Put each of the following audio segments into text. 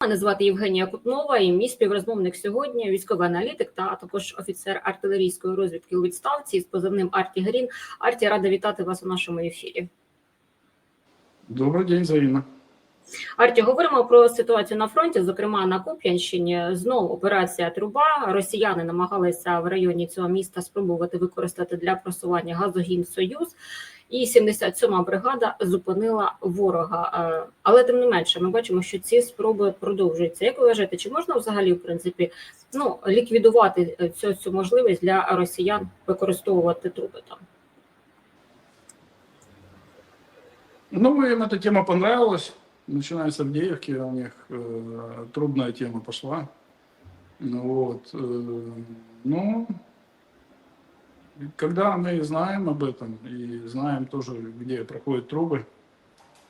Мене звати Євгенія Кутнова, і мій співрозмовник сьогодні військовий аналітик та також офіцер артилерійської розвідки у відставці з позивним Арті Грін. Арті рада вітати вас у нашому ефірі. Добрый день, Зарина. Арті, говоримо про ситуацію на фронті, зокрема на Куп'янщині. Знову операція Труба. Росіяни намагалися в районі цього міста спробувати використати для просування газогін Союз І 77-ма бригада зупинила ворога. Е, Але тим не менше, ми бачимо, що ці спроби продовжуються. Як ви вважаєте, чи можна взагалі в принципі ну ліквідувати е, цю, цю можливість для росіян використовувати труби там? Ну, им эта тема понравилась. Начиная с Авдеевки, у них э, трудная тема пошла. Ну Вот. Э, ну, когда мы знаем об этом и знаем тоже, где проходят трубы,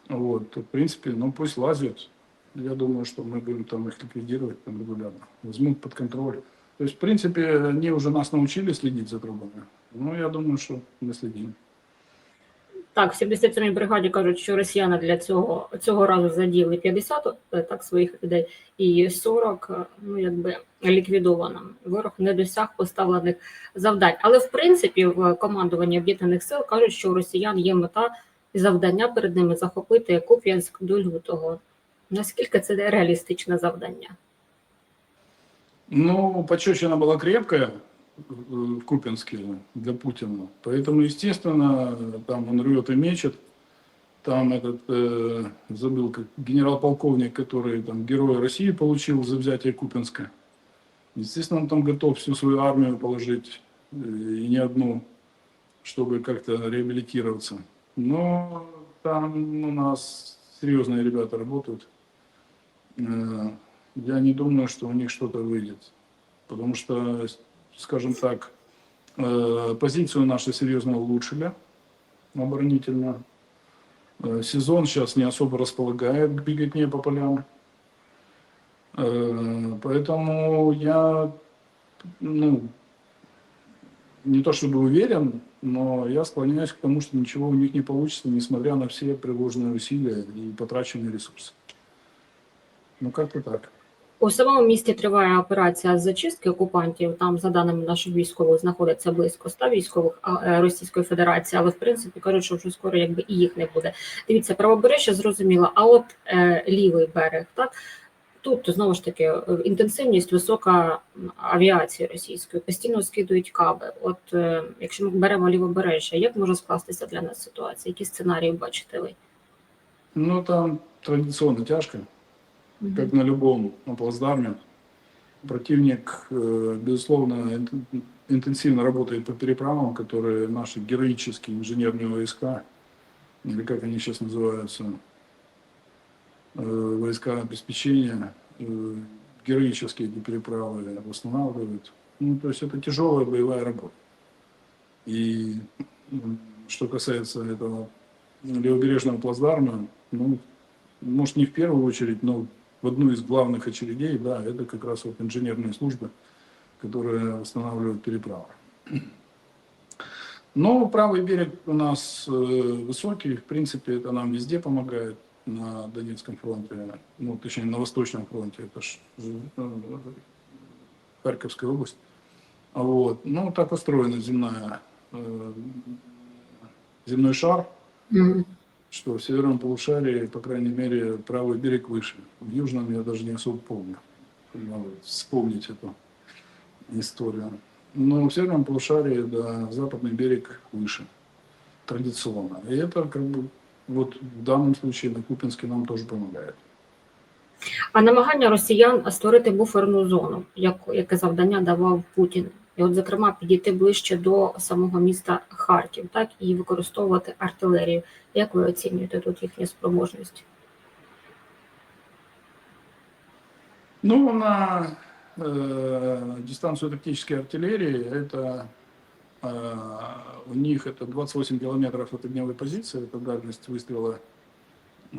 вот, то, в принципе, ну, пусть лазят. Я думаю, что мы будем там их ликвидировать там регулярно. Возьмут под контроль. То есть, в принципе, они уже нас научили следить за трубами. Ну, я думаю, что мы следим. Так, в 77-й бригаді кажуть, що росіяни для цього цього разу задіяли 50 е, так своїх людей, і 40 е, ну якби ліквідовано. Ворог не досяг поставлених завдань. Але в принципі в командуванні об'єднаних сил кажуть, що у росіян є мета і завдання перед ними захопити Куп'янськ до лютого. Наскільки це реалістичне завдання? Ну, пощечина была крепкая э, в Купинске для Путина. Поэтому, естественно, там он рвет и мечет. Там этот, э, забыл, как генерал-полковник, который там герой России получил за взятие Купинска. Естественно, он там готов всю свою армию положить, э, и не одну, чтобы как-то реабилитироваться. Но там у нас серьезные ребята работают. Э, Я не думаю, что у них что-то выйдет. Потому что, скажем так, э, позицию нашу серьезно улучшили оборонительно. Э, Сезон сейчас не особо располагает к беготне по полям. Э, Поэтому я, ну, не то чтобы уверен, но я склоняюсь к тому, что ничего у них не получится, несмотря на все приложенные усилия и потраченные ресурсы. Ну, как-то так. У самому місті триває операція з зачистки окупантів. Там, за даними наших військових, знаходиться близько 100 військових е, Російської Федерації, але в принципі кажуть, що вже скоро якби і їх не буде. Дивіться, правобережжя зрозуміло, а от е, лівий берег, так тут знову ж таки інтенсивність висока авіації російської, постійно скидують каби. От е, якщо ми беремо лівобережжя, як може скластися для нас ситуація? Які сценарії бачите ви? Ну, там традиционно тяжко. Как на любом на плацдарме. Противник, э, безусловно, ин- интенсивно работает по переправам, которые наши героические инженерные войска, или как они сейчас называются, э, войска обеспечения, э, героические эти переправы восстанавливают. Ну, то есть это тяжелая боевая работа. И что касается этого левобережного плацдарма, ну, может, не в первую очередь, но в одну из главных очередей, да, это как раз вот инженерные службы, которые восстанавливают переправы. Но правый берег у нас э, высокий, в принципе, это нам везде помогает на Донецком фронте, ну, точнее, на Восточном фронте, это ж э, Харьковская область. Вот. Ну, так устроена земная, э, земной шар. что в северном полушарии, по крайней мере, правый берег выше. В южном я даже не особо помню. Надо вспомнить эту историю. Но в северном полушарии, да, западный берег выше. Традиционно. И это как бы вот в данном случае на Купинске нам тоже помогает. А намагання росіян створити буферну зону, як, яке завдання давав Путін, і от, зокрема, підійти ближче до самого міста Харків, так і використовувати артилерію. Як ви оцінюєте тут їхню спроможність? Ну, на э, дистанцию тактической артиллерии, это э, у них это 28 километров от огневой позиции, это дальность выстрела э,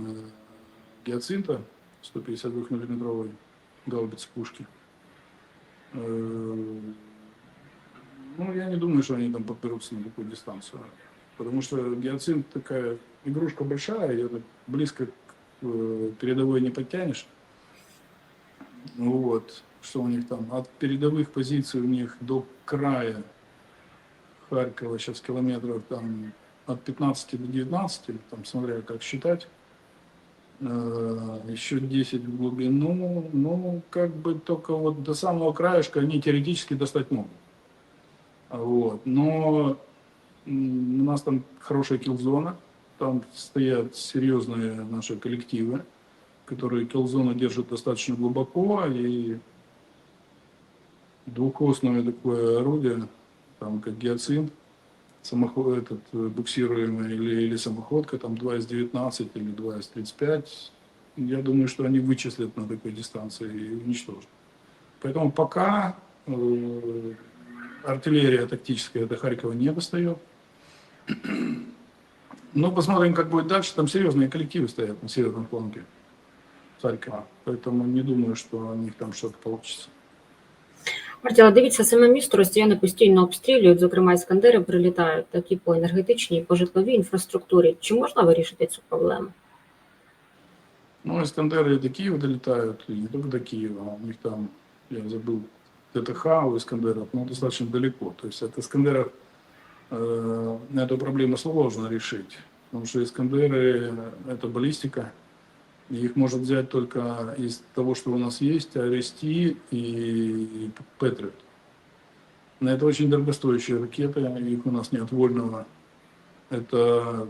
гиацинта 152 миллиметровой гаубицы пушки. Э, ну, я не думаю, что они там подберутся на такую дистанцию. Потому что гиацинт такая игрушка большая, ее близко к э, передовой не подтянешь. Ну Вот, что у них там, от передовых позиций у них до края Харькова сейчас километров там от 15 до 19, там смотря как считать. Э, Еще 10 в глубину, ну, как бы только вот до самого краешка они теоретически достать могут. Вот. Но у нас там хорошая килзона, там стоят серьезные наши коллективы, которые килзону держат достаточно глубоко, и двухосное такое орудие, там как гиацинт, самоход, этот буксируемый или, или самоходка, там 2 из 19 или 2 из 35, я думаю, что они вычислят на такой дистанции и уничтожат. Поэтому пока э, артиллерия тактическая до Харькова не достает. Но посмотрим, как будет дальше. Там серьезные коллективы стоят на северном фланге Харькова. Поэтому не думаю, что у них там что-то получится. Мартіла, дивіться, саме місто росіяни постійно обстрілюють, зокрема, іскандери прилітають, такі по енергетичній, і по житловій інфраструктурі. Чи можна вирішити цю проблему? Ну, Искандеры и до Киева долетают, и не только до Киева. У них там, я забыл, ТТХ у Искандеров, но достаточно далеко. То есть от Искандеров э, эту проблему сложно решить. Потому что Искандеры – это баллистика. И их может взять только из того, что у нас есть, АРСТ и Патриот. Но это очень дорогостоящие ракеты, их у нас нет вольного. Это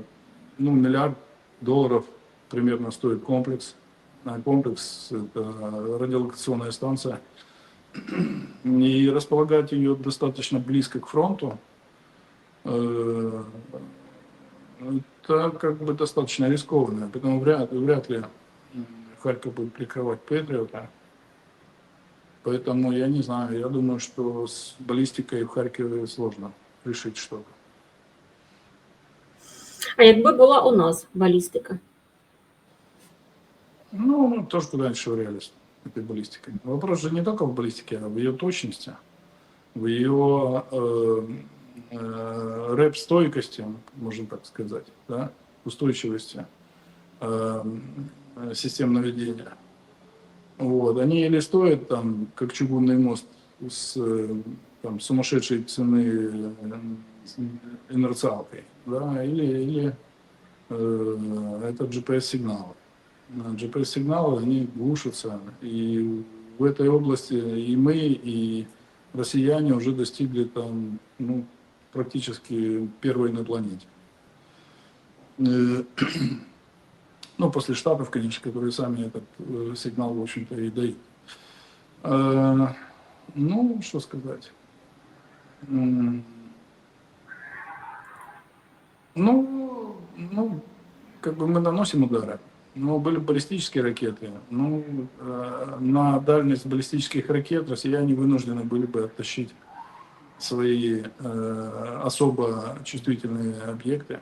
ну, миллиард долларов примерно стоит комплекс. А комплекс – это радиолокационная станция. И располагать ее достаточно близко к фронту, э, это как бы достаточно рискованно. Поэтому вряд, вряд ли Харьков будет прикрывать Патриота. Поэтому я не знаю, я думаю, что с баллистикой в Харькове сложно решить что-то. А якби була у нас балістика? Ну, мы тоже куда-нибудь швырялись этой баллистикой. Вопрос же не только в баллистике, а в ее точности, в ее э, э, рэп-стойкости, можно так сказать, да, устойчивости э, э, систем наведения. Вот. Они или стоят там, как чугунный мост с э, там, сумасшедшей цены э, инерциалкой, да, или, или э, это GPS-сигналы. GPS-сигналы, они глушатся. И в этой области и мы, и россияне уже достигли там, ну, практически первой на планете. Э, Ну, после Штатов, конечно, которые сами этот э, сигнал, в общем-то, и дают. Э, Ну, что сказать. Ну, ну, как бы мы наносим удары. Но были баллистические ракеты. Ну, э, на дальность баллистических ракет россияне вынуждены были бы оттащить свои э, особо чувствительные объекты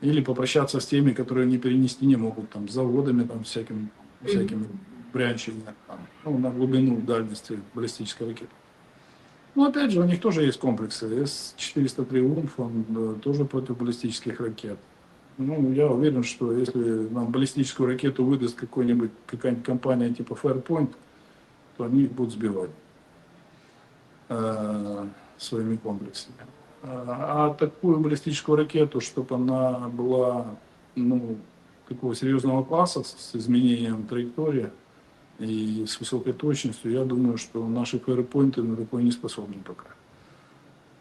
или попрощаться с теми, которые не перенести не могут, там, с заводами, там, всяким, всякими брянчами, там, ну, на глубину дальности баллистической ракеты. Но опять же, у них тоже есть комплексы. С-403 «Умф», он э, тоже против баллистических ракет. Ну, я уверен, что если нам баллистическую ракету выдаст какой-нибудь, какая-нибудь компания типа Fairpoint, то они их будут сбивать э, своими комплексами. А а такую баллистическую ракету, чтобы она была ну, такого серьезного класса с изменением траектории и с высокой точностью, я думаю, что наши фаерпоинты на такой не способны пока.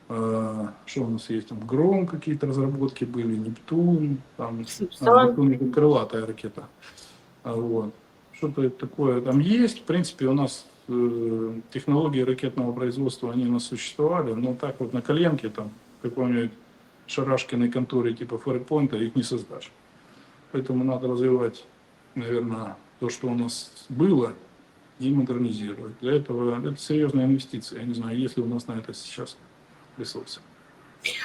А, Что у нас есть? Там Гром какие-то разработки были, Нептун, там а. Нептун это крылатая ракета. А, Вот. Что-то такое там есть. В принципе, у нас э, технологии ракетного производства, они у нас существовали, но так вот на коленке там какой-нибудь шарашкиной конторе типа Фаерпойнта их не создашь. Поэтому надо развивать, наверное, то, что у нас было, и модернизировать. Для этого это серьезная инвестиция. Я не знаю, есть ли у нас на это сейчас ресурсы.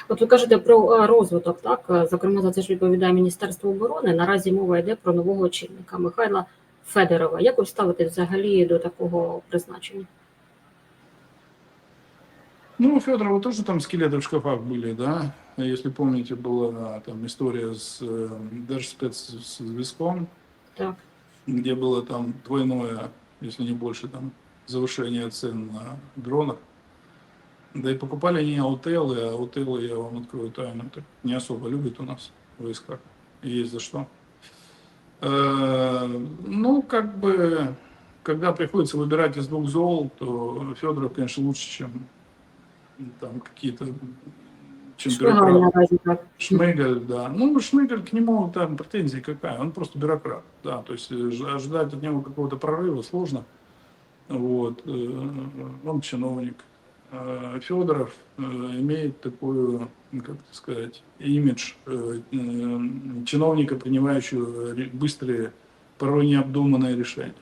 От ви кажете про е, розвиток, так Е, зокрема за це ж відповідає Міністерство оборони. Наразі мова йде про нового очільника Михайла Федорова. Як ви ставитесь взагалі до такого призначення? Ну, у Федорова тоже там скелеты в шкафах были, да. Если помните, была там история с э, Держспецзв'язком, Так, где было там двойное если не больше, там, завышения цен на дронах. Да и покупали не аутелы, а аутелы, я вам открою тайну, так не особо любят у нас в войсках. Есть за что. Э, Ну, как бы, когда приходится выбирать из двух зол, то Федоров, конечно, лучше, чем там какие-то чем. Шмыгаль, да. Ну, Шмыгаль, к нему там претензии какая? Он просто бюрократ, да. То есть э, ожидать от него какого-то прорыва сложно. Вот. э, Он чиновник. А Федоров э, имеет такую, ну, как сказать, имидж э, чиновника, принимающего быстрые, порой необдуманные решения.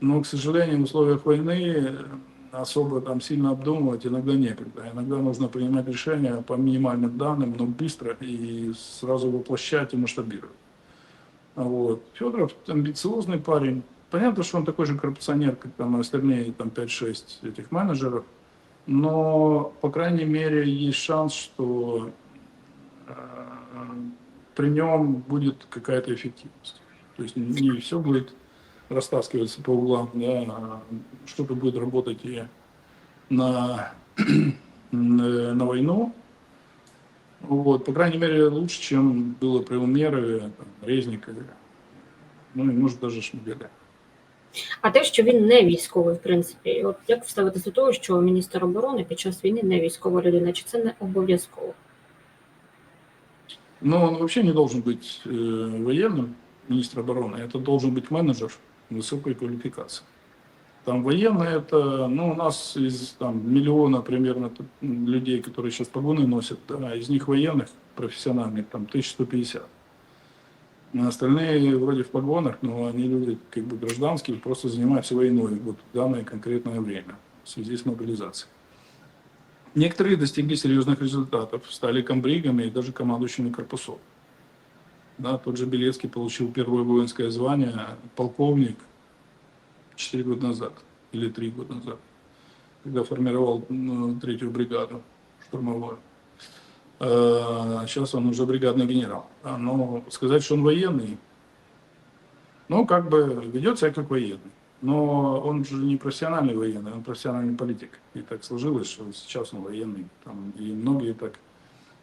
Но, к сожалению, в условиях войны э, особо там сильно обдумывать иногда некогда. Иногда нужно принимать решения по минимальным данным, но быстро и сразу воплощать и масштабировать. Вот. Федоров амбициозный парень. Понятно, что он такой же коррупционер, как там остальные там 5-6 этих менеджеров, но, по крайней мере, есть шанс, что э, при нем будет какая-то эффективность. То есть не все будет растаскиваться по углам, да, а что-то будет работать и на, на войну. Вот, по крайней мере, лучше, чем было при Умерове, там, Резникове, ну и может даже Шмигаля. А те, що він не військовий, в принципі, от як вставитися до того, що міністр оборони під час війни не військова людина, чи це не обов'язково? Но он вообще не должен быть э, военным, министр обороны. Это должен быть менеджер высокой квалификации. Там военные это, ну, у нас из там, миллиона примерно т- м, людей, которые сейчас погоны носят, да, из них военных профессиональных там 1150. А остальные вроде в погонах, но они люди как бы гражданские, просто занимаются войной вот в данное конкретное время в связи с мобилизацией. Некоторые достигли серьезных результатов, стали комбригами и даже командующими корпусов. Да, тот же Белецкий получил первое воинское звание, полковник, 4 года назад или 3 года назад, когда формировал ну, третью бригаду штурмовую. Э, Сейчас он уже бригадный генерал. Да, Но сказать, что он военный, ну, как бы ведет себя как военный. Но он же не профессиональный военный, он профессиональный политик. И так сложилось, что сейчас он военный. Там, и многие так.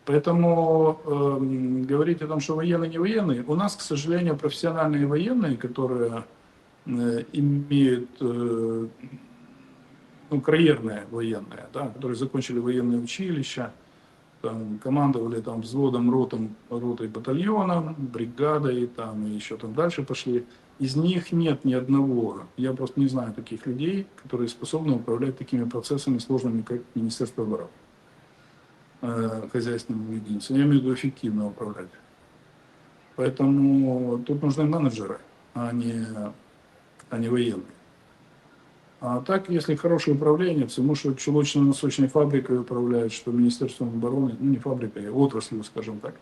Поэтому эм, говорить о том, что военный не военный, у нас, к сожалению, профессиональные военные, которые э, имеют э, ну, карьерные военные, да, которые закончили военные училища, там, командовали там взводом, ротом, ротой, батальоном, бригадой, там, и еще там дальше пошли. Из них нет ни одного, я просто не знаю таких людей, которые способны управлять такими процессами сложными, как Министерство обороны, э, хозяйственными единицами. Я имею в виду эффективно управлять. Поэтому тут нужны менеджеры, а не, а не военные. А так, если хорошее управление, то что чулочно-носочной фабрикой управляет, что Министерством обороны, ну не фабрикой, а отраслью, скажем так,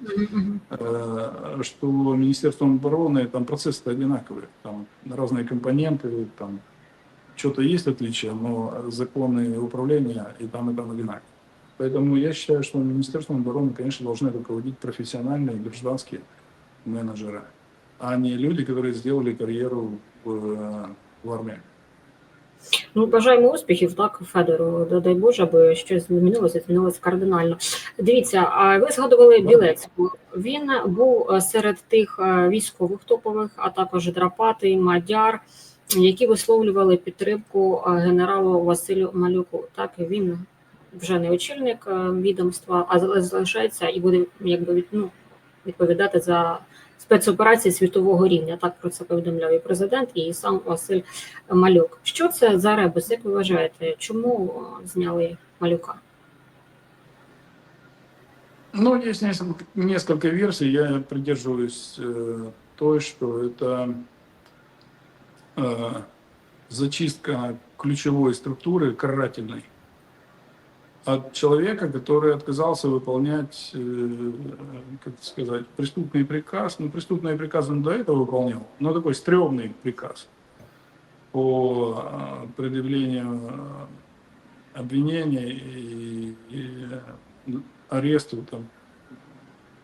э, что Министерством обороны там процессы одинаковые, там разные компоненты, там что-то есть отличия, но законы управления и там, и там одинаковые. Поэтому я считаю, что Министерством обороны, конечно, должны руководить профессиональные гражданские менеджеры, а не люди, которые сделали карьеру в, э, в армии. Ну, бажаємо успіхів, так, Федору. Да- Дай Боже, аби щось змінилося, змінилося кардинально. Дивіться, а ви згадували Білецького. Він був е, серед тих е, військових топових, а також Драпати, Мадяр, які висловлювали підтримку е, генералу Василю Малюку. Так, він вже не очільник відомства, а зал- залишається і буде якби ну, відповідати за спецоперації світового рівня. Так про це повідомляв і президент, і сам Василь Малюк. Що це за ребус? Як ви вважаєте, чому е, зняли малюка? Ну, есть несколько, несколько версий. Я придерживаюсь э, той, что это э, зачистка ключевой структуры карательной от человека, который отказался выполнять, э, как сказать, преступный приказ. Ну, преступный приказ он до этого выполнял, но такой стрёмный приказ по э, предъявлению э, обвинений и, и аресту там,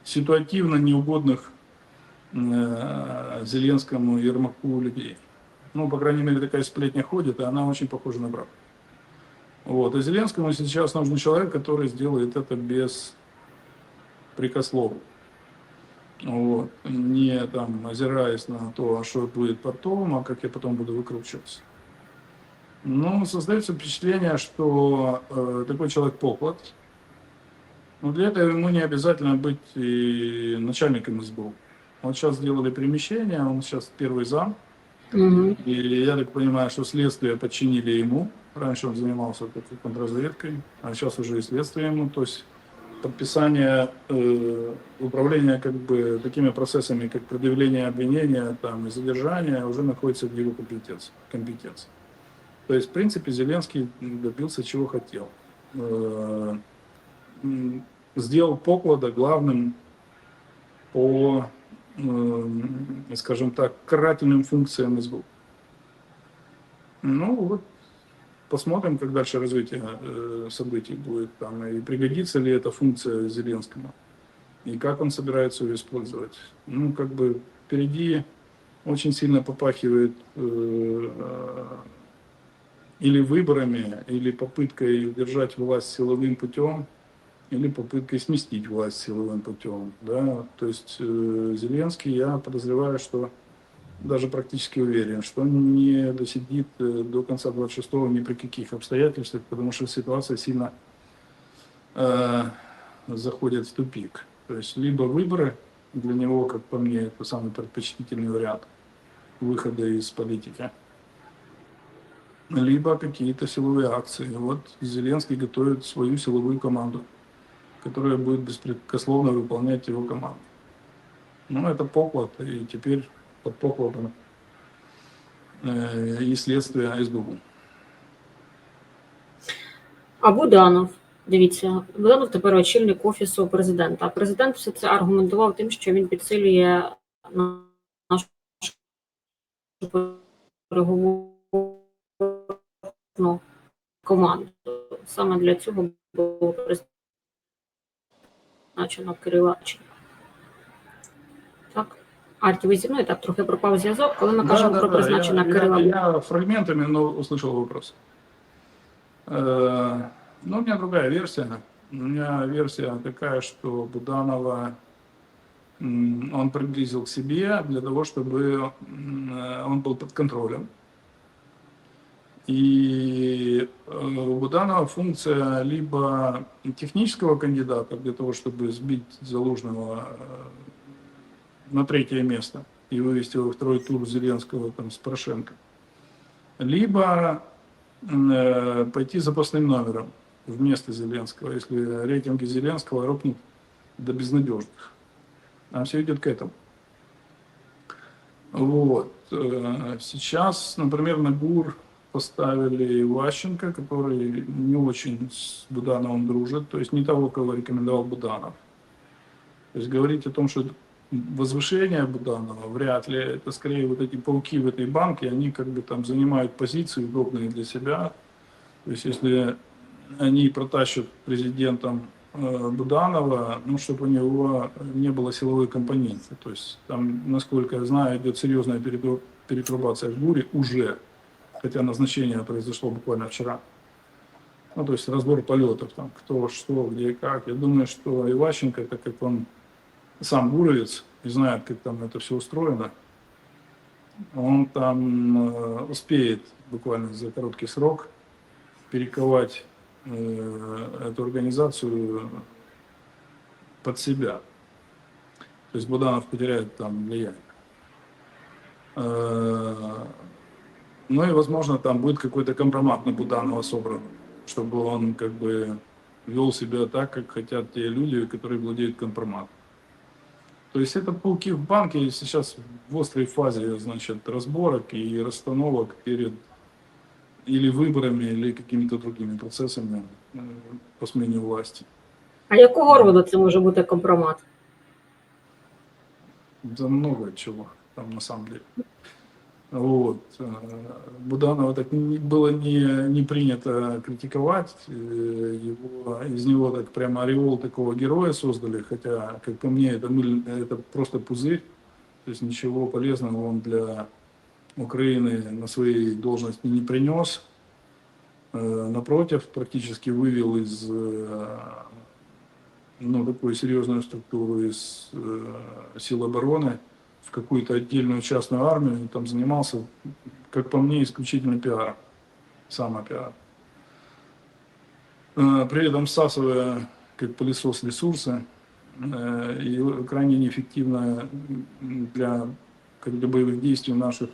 ситуативно неугодных э, Зеленскому Ермаку людей. Ну, по крайней мере, такая сплетня ходит, и она очень похожа на правду. Вот. И Зеленскому сейчас нужен человек, который сделает это без прикословно. Вот. Не там озираясь на то, а что будет потом, а как я потом буду выкручиваться. Ну, создается впечатление, что э, такой человек поклад. Но для этого ему не обязательно быть и начальником СБУ. Вот сейчас сделали перемещение, он сейчас первый зам. Мгм. И я так понимаю, что следствие подчинили ему. Раньше он занимался контрразведкой, а сейчас уже и следствие ему. То есть подписание э, управления как бы такими процессами, как предъявление обвинения там, и задержание, уже находится в его компетенции. компетенции. То есть, в принципе, Зеленский добился чего хотел. Э, сделал поклада главным по, э, скажем так, карательным функциям СБУ. Ну вот, посмотрим, как дальше развитие э, событий будет там, и пригодится ли эта функция Зеленскому, и как он собирается ее использовать. Ну, как бы впереди очень сильно попахивает э, э, или выборами, или попыткой удержать власть силовым путем, или попыткой сместить власть силовым путем. Да? То есть э, Зеленский, я подозреваю, что даже практически уверен, что он не досидит э, до конца 26-го ни при каких обстоятельствах, потому что ситуация сильно э, заходит в тупик. То есть либо выборы для него, как по мне, это самый предпочтительный вариант выхода из политики, либо какие-то силовые акции. Вот Зеленский готовит свою силовую команду, которая будет беспрекословно выполнять его команду. Ну, это поклад, и теперь под покладом э, и следствие СБУ. А Буданов, дивіться, Буданов тепер очільник офісу президента. А президент все це аргументував тим, що він підсилює нашу переговорну команду. Саме для цього було призначено Кирила Ченка. Арті, ви зі мною так трохи пропав зв'язок, коли ми кажемо про призначення я, Кирила. я, я фрагментами, но услышал вопрос. Э, ну, у меня другая версия. У меня версия такая, что Буданова он приблизил к себе для того, чтобы он был под контролем. И э, у Буданова функция либо технического кандидата для того, чтобы сбить Залужного э, на третье место и вывести во второй тур Зеленского там, с Порошенко, либо э, пойти запасным номером вместо Зеленского, если рейтинги Зеленского рухнут до безнадежных. А все идет к этому. Вот. Э, Сейчас, например, на ГУР поставили Ващенко, который не очень с Будановым дружит, то есть не того, кого рекомендовал Буданов. То есть говорить о том, что возвышение Буданова вряд ли, это скорее вот эти пауки в этой банке, они как бы там занимают позиции удобные для себя. То есть если они протащат президентом э, Буданова, ну, чтобы у него не было силовой компоненты. То есть там, насколько я знаю, идет серьезная перетру- перетрубация в ГУРе уже, хотя назначение произошло буквально вчера. Ну, то есть разбор полетов, там, кто, что, где как. Я думаю, что Иващенко, так как он сам гуровец и знает, как там это все устроено, он там э, успеет буквально за короткий срок перековать э, эту организацию под себя. То есть Буданов потеряет там влияние. Э, Ну и, возможно, там будет какой-то компромат на Буданова собран, чтобы он как бы вел себя так, как хотят те люди, которые владеют компроматом. То есть это пауки в банке сейчас в острой фазе, значит, разборок и расстановок перед или выборами, или какими-то другими процессами э, по смене власти. А якого роду це може бути компромат? Да много чего там на самом деле. Вот. э, Буданова так не- было не, не принято критиковать. э, Его, из него так прямо ореол такого героя создали, хотя, как по мне, это, мыль- это просто пузырь. То есть ничего полезного он для Украины на своей должности не принес. Э, Напротив, практически вывел из ну, такой серьезную структуру из сил обороны в какую-то отдельную частную армию, там занимался, как по мне, исключительно пиаром, самопиар. Э, При этом всасывая как пылесос ресурсы э, и крайне неэффективно для как для боевых действий наших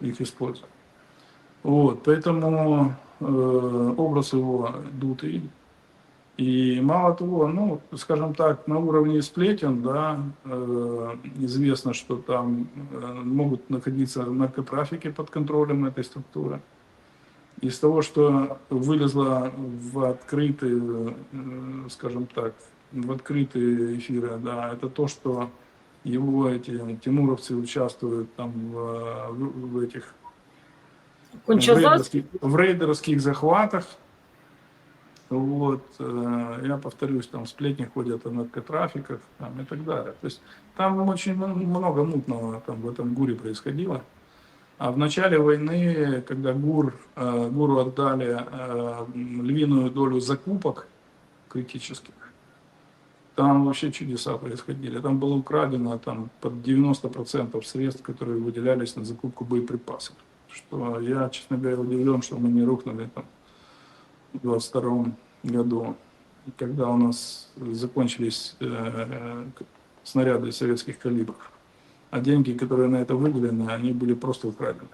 их используя. Вот, поэтому э, образ его дутый. И мало того, ну, скажем так, на уровне сплетен, да, э, известно, что там э, могут находиться наркотрафики под контролем этой структуры. Из того, что вылезло в открытые, э, скажем так, в открытые эфиры, да, это то, что его эти тимуровцы участвуют там в, в- этих в рейдерских, в рейдерских захватах. Вот, э, я повторюсь, там сплетни ходят о наркотрафиках там, и так далее. То есть там очень много мутного там, в этом ГУРе происходило. А в начале войны, когда ГУР, э, ГУРу отдали э, львиную долю закупок критических, там вообще чудеса происходили. Там было украдено там, под 90% средств, которые выделялись на закупку боеприпасов. Что я, честно говоря, удивлен, что мы не рухнули там в 22 году, когда у нас закончились э, снаряды советских калибров. А деньги, которые на это выделены, они были просто украдены.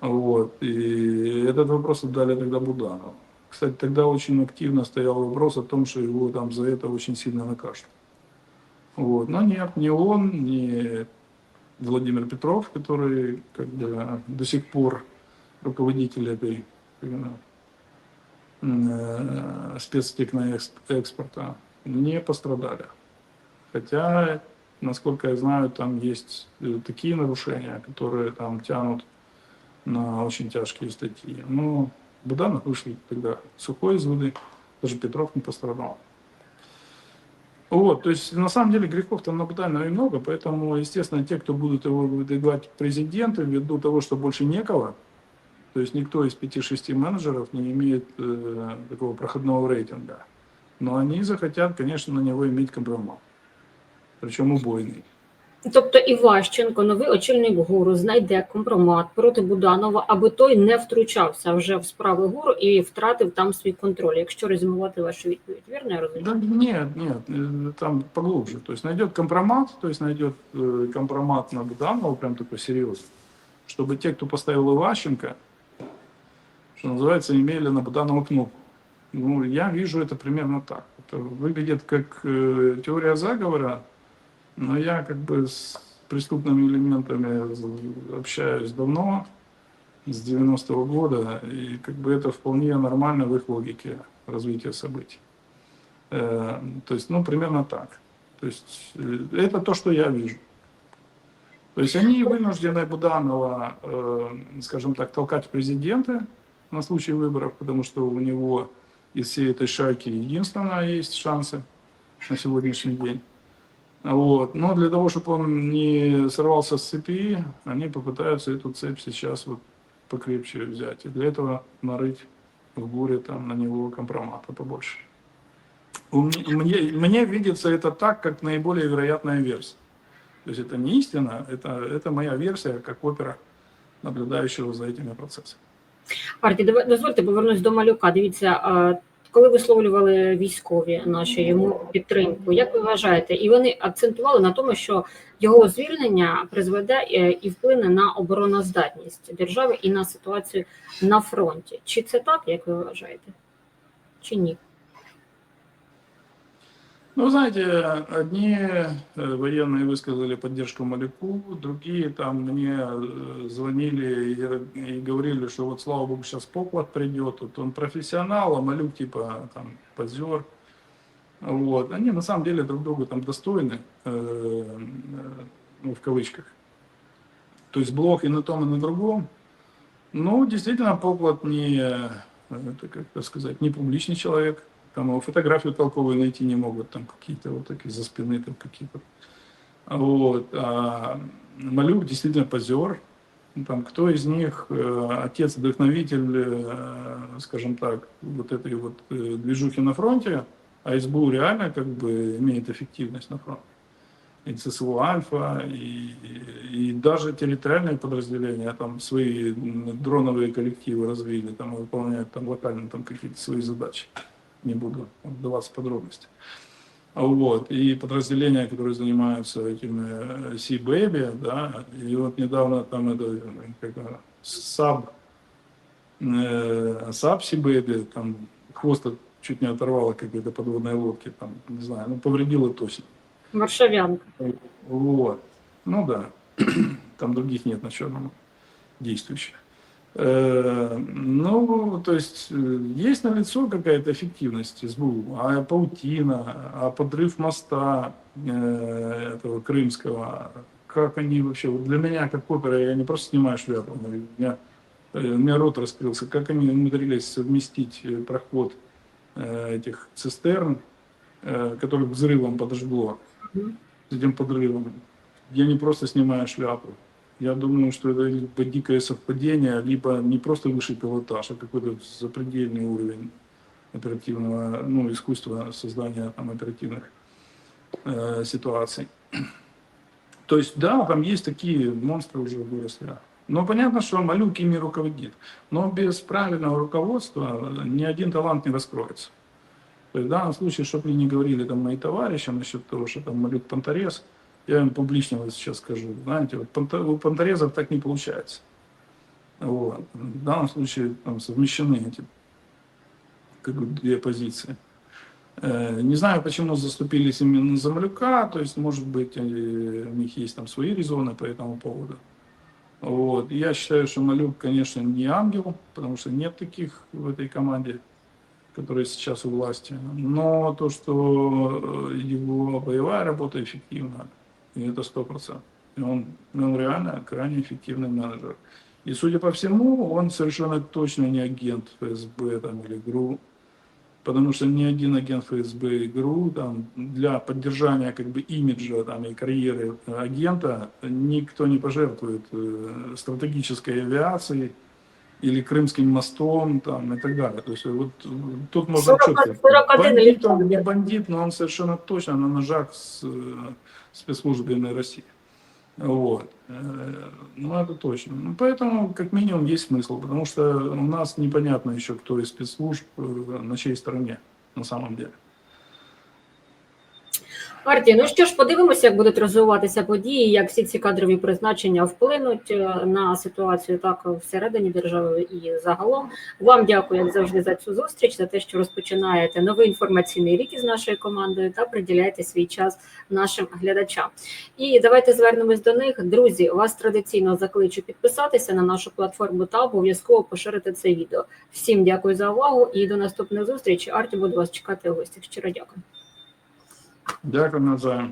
Вот. И этот вопрос отдали тогда Буданову. Кстати, тогда очень активно стоял вопрос о том, что его там за это очень сильно накажут. Вот. Но нет, ни он, ни Владимир Петров, который как бы до сих пор руководитель этой э, спецтехноэкспорта, не пострадали. Хотя, насколько я знаю, там есть э, такие нарушения, которые там тянут на очень тяжкие статьи. Но Буданов вышел тогда сухой из воды, даже Петров не пострадал. Вот, то есть на самом деле грехов там на Буданова и много, поэтому, естественно, те, кто будут его выдвигать президенты, ввиду того, что больше некого, то есть никто из 5-6 менеджеров не имеет э, такого проходного рейтинга. Но они захотят, конечно, на него иметь компромат. Причем убойный. Тобто Іващенко, новий очільник гуру, знайде компромат проти Буданова, аби той не втручався вже в справи гуру і втратив там свій контроль. Якщо резюмувати вашу відповідь, вірно я розумію? Да нет, нет, э, там поглубже. То есть найдет компромат, то есть найдет э, компромат на Буданова, прям такой серьезный, чтобы те, кто поставил Иващенко, что называется, имели на Буданова кнопку. Ну, я вижу это примерно так. Это выглядит как э, теория заговора, но я как бы с преступными элементами общаюсь давно, с 90-го года, и как бы это вполне нормально в их логике развития событий. Э, То есть, ну, примерно так. То есть, э, это то, что я вижу. То есть, они вынуждены Буданова, э, скажем так, толкать в президенты на случай выборов, потому что у него из всей этой шайки единственно есть шансы на сегодняшний день. Вот. Но для того, чтобы он не сорвался с цепи, они попытаются эту цепь сейчас вот покрепче взять. И для этого нарыть в буре там на него компромата побольше. Мне, мне видится это так, как наиболее вероятная версия. То есть это не истина, это, это моя версия, как опера, наблюдающего за этими процессами. Арті, дозвольте повернусь до малюка. Дивіться, коли висловлювали військові наші йому підтримку, як ви вважаєте, і вони акцентували на тому, що його звільнення призведе е, і вплине на обороноздатність держави і на ситуацію на фронті. Чи це так, як ви вважаєте? Чи ні? Ну, знаете, одни э, военные высказали поддержку Маляку, другие там мне э, звонили и, говорили, что вот слава богу сейчас Поклад придет, вот он профессионал, а Малюк типа там позер. Вот. Они на самом деле друг друга там достойны, э, ну, в кавычках. То есть блок и на том, и на другом. Ну, действительно, Поклад не, это, как сказать, не публичный человек. Там его фотографию толковую найти не могут, там какие-то вот такие за спины там какие-то. Вот. А Малюк действительно позер. Ну, Там, кто из них э, отец-вдохновитель, э, скажем так, вот этой вот э, движухи на фронте, а СБУ реально как бы имеет эффективность на фронте. И ЦСУ Альфа, и, и даже территориальные подразделения там свои дроновые коллективы развили, там выполняют там локально там какие-то свои задачи. Не буду вдаваться в подробности. Вот. И подразделения, которые занимаются этими э, Sea Baby, да, и вот недавно там это, как САБ, э, САБ Sea Baby, там хвост чуть не оторвало какой-то подводной лодки, там, не знаю, ну, повредило точно. Варшавянка. Вот. Ну да, там других нет на черном действующих. Э, Ну, то есть э, есть налицо какая-то эффективность СБУ, а паутина, а подрыв моста э, этого крымского, как они вообще, вот для меня как опера, я не просто снимаю шляпу, у меня, у меня рот раскрылся, как они умудрились совместить проход э, этих цистерн, э, которых взрывом подожгло, с этим подрывом. Я не просто снимаю шляпу. Я думаю, что это либо дикое совпадение, либо не просто высший пилотаж, а какой-то запредельный уровень оперативного, ну, искусства создания там, оперативных э, ситуаций. То есть, да, там есть такие монстры уже выросли. Но понятно, что Малюк ими руководит. Но без правильного руководства ни один талант не раскроется. То есть в данном случае, чтобы не говорили там мои товарищи насчет того, что там Малюк Понторез, я им публично вот сейчас скажу, знаете, вот у Понторезов так не получается. Вот. В данном случае там совмещены эти как бы, две позиции. Э, Не знаю, почему заступились именно за Малюка, то есть, может быть, у них есть там свои резоны по этому поводу. Вот. Я считаю, что Малюк, конечно, не ангел, потому что нет таких в этой команде которые сейчас у власти. Но то, что э, его боевая работа эффективна, и это сто процентов. И Он, он реально крайне эффективный менеджер. И, судя по всему, он совершенно точно не агент ФСБ там, или ГРУ, потому что ни один агент ФСБ и ГРУ там, для поддержания как бы, имиджа там, и карьеры агента никто не пожертвует э, стратегической авиацией, или Крымским мостом там, и так далее. То есть вот э, тут можно 40 четко. 41 Бандит он не бандит, но он совершенно точно на ножах с э, спецслужбами России. Вот. Э, Ну, это точно. Ну, поэтому, как минимум, есть смысл, потому что у нас непонятно еще, кто из спецслужб э, на чьей стороне на самом деле. Партії, ну що ж, подивимося, як будуть розвиватися події, як всі ці кадрові призначення вплинуть е, на ситуацію так всередині держави і загалом. Вам дякую, як завжди, за цю зустріч, за те, що розпочинаєте новий інформаційний рік із нашою командою та приділяєте свій час нашим глядачам. І давайте звернемось до них. Друзі, вас традиційно закличу підписатися на нашу платформу та обов'язково поширити це відео. Всім дякую за увагу і до наступних зустрічей. Арті буду вас чекати у гостях. Щиро дякую. Дякую, за.